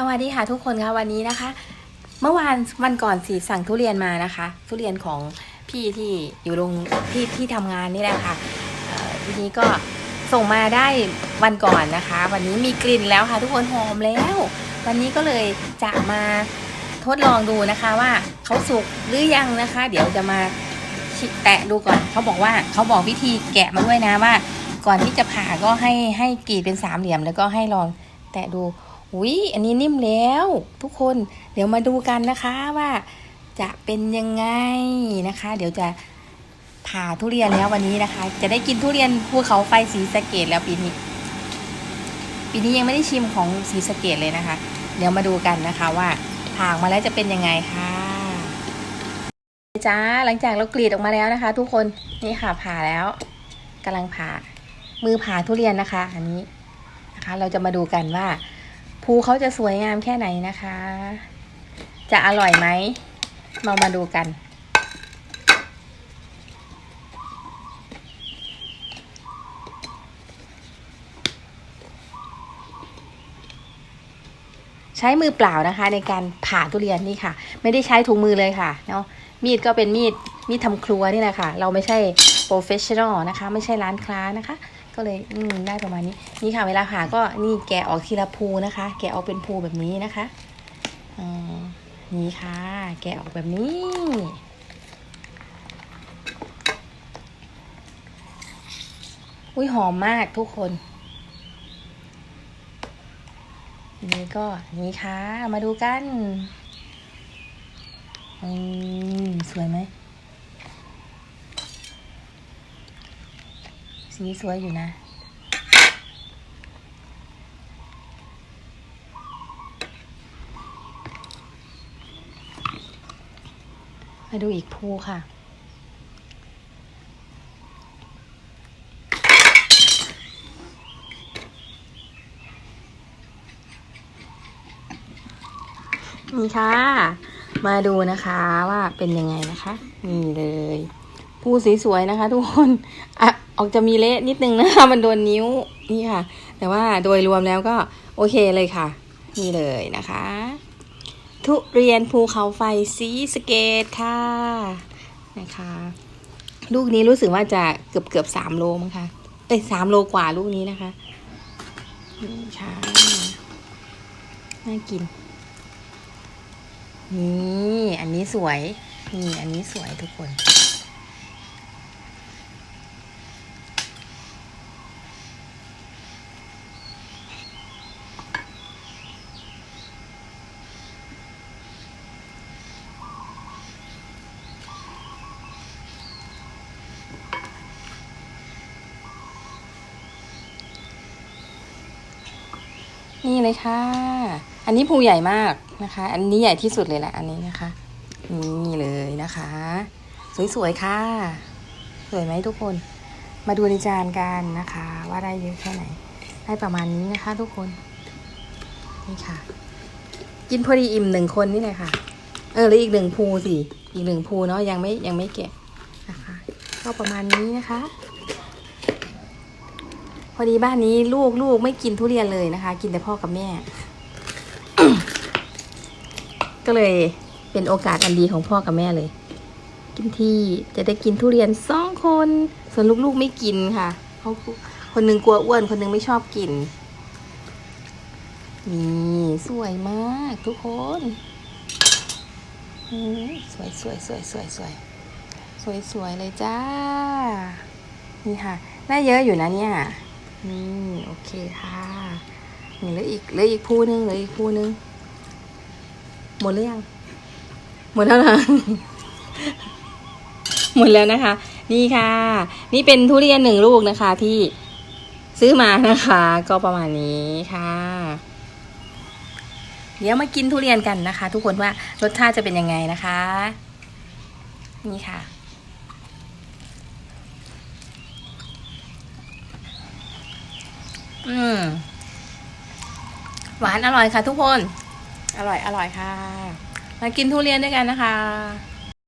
สวัสดีค่ะทุกคนค่ะวันนี้นะคะ เมื่อวานวันก่อนสีสั่งทุเรียนมานะคะ ทุเรียนของพี่ที่อยู่โรงที่ที่ทำงานนี่แหละค่ะเอ่อทีนี้ก็ส่งมาได้วันก่อนนะคะ วันนี้มีกลิ่นแล้วค่ะ ทุกคนหอมแล้ว วันนี้ก็เลยจะมาทดลองดูนะคะว่าเขาสุกหรือยังนะคะ เดี๋ยวจะมาแตะดูก่อนเขาบอกว่าเขาบอกวิธีแกะมาด้วยนะว่า ก่อนที่จะผ่าก็ให้ให้กรีดเป็นสามเหลี่ยมแล้วก็ให้ลองแตะดู อุ้ยอันนี้นิ่มแล้ว ทุกคนเดี๋ยวมาดูกันนะคะว่า จะเป็นยังไงนะคะ เดี๋ยวจะผ่าทุเรียนแล้ววันนี้นะคะ จะได้กินทุเรียนภูเขาไฟสีสะเกดแล้วปีนี้ ปีนี้ยังไม่ได้ชิมของสีสะเกดเลยนะคะ เดี๋ยวมาดูกันนะคะว่าผ่าออกมาแล้วจะเป็นยังไงค่ะจ้าหลังจากเรากรีดออกมาแล้วนะคะ ทุกคนนี่ค่ะผ่าแล้วกำลังผ่ามือผ่าทุเรียนนะคะ อันนี้นะคะ เราจะมาดูกันว่า ภูเขาจะสวยงามแค่ไหนนะคะ จะอร่อยไหม เรามาดูกัน ใช้มือเปล่านะคะ ในการผ่าทุเรียนนี่ค่ะ ไม่ได้ใช้ถุงมือเลยค่ะเนาะมีดก็เป็นมีดมีดทำครัวนี่แหละค่ะ เราไม่ใช่โปรเฟชชั่นอลนะคะ ไม่ใช่ร้านค้านะคะ ก็เลยอืมได้ประมาณนี้ นี่ค่ะเวลาผ่าก็นี่แกะออกทีละภูนะคะ แกะออกเป็นภูแบบนี้นะคะอ่านี่ค่ะ แกะออกแบบนี้ อุ้ยหอมมากทุกคน นี่ก็นี่ค่ะ มาดูกัน อืม สวยไหม สีสวยอยู่นะ มาดูอีกภูค่ะนี่ค่ะ มาดูนะคะว่าเป็นยังไงนะคะ นี่เลยภูสวยๆนะคะทุกคน ออกจะมีเละนิดนึงนะคะ มันโดนนิ้วนี่ค่ะ แต่ว่าโดยรวมแล้วก็โอเคเลยค่ะ นี่เลยนะคะ ทุเรียนภูเขาไฟสีสเกตค่ะนะคะ ลูกนี้รู้สึกว่าจะเกือบเกือบสามโลมั้งคะเอ้ยสามโลกว่าลูกนี้นะคะนี่ค่ะน่ากิน นี่ อันนี้สวย นี่ อันนี้สวยทุกคน นี่เลยค่ะ อันนี้ภูใหญ่มากนะคะ อันนี้ใหญ่ที่สุดเลยแหละ อันนี้นะคะ นี่เลยนะคะ สวยๆค่ะ สวยไหมทุกคน มาดูในจานกันนะคะ ว่าได้เยอะแค่ไหน ได้ประมาณนี้นะคะ ทุกคน นี่ค่ะ กินพอดีอิ่มหนึ่งคนนี่เลยค่ะ เออแล้วอีกหนึ่งภูสิ อีกหนึ่งภูเนาะยังไม่ยังไม่แกะนะคะ ก็ประมาณนี้นะคะ พอดีบ้านนี้ลูกลูกไม่กินทุเรียนเลยนะคะ กินแต่พ่อกับแม่ ก็เลยเป็นโอกาสอันดีของพ่อกับแม่เลย กินที่จะได้กินทุเรียนสองคน ส่วนลูกๆไม่กินค่ะเขาคนหนึ่งกลัวอ้วน คนหนึ่งไม่ชอบกินนี่สวยมากทุกคนสวยสวยสวยสวยสวยสวยสวยเลยจ้า นี่ค่ะ ได้เยอะอยู่นะเนี่ย นี่ โอเคค่ะนี่เหลืออีกเหลืออีกภูนึงเหลืออีกภูนึงหมดหรือยังหมดแล้วนะหมดแล้วนะคะ นี่ค่ะ นี่เป็นทุเรียนหนึ่งลูกนะคะที่ซื้อมานะคะ ก็ประมาณนี้ค่ะ เดี๋ยวมากินทุเรียนกันนะคะ ทุกคนว่ารสชาติจะเป็นยังไงนะคะ นี่ค่ะ อืมหวานอร่อยค่ะทุกคน อร่อยอร่อยค่ะ มากินทุเรียนด้วยกันนะคะ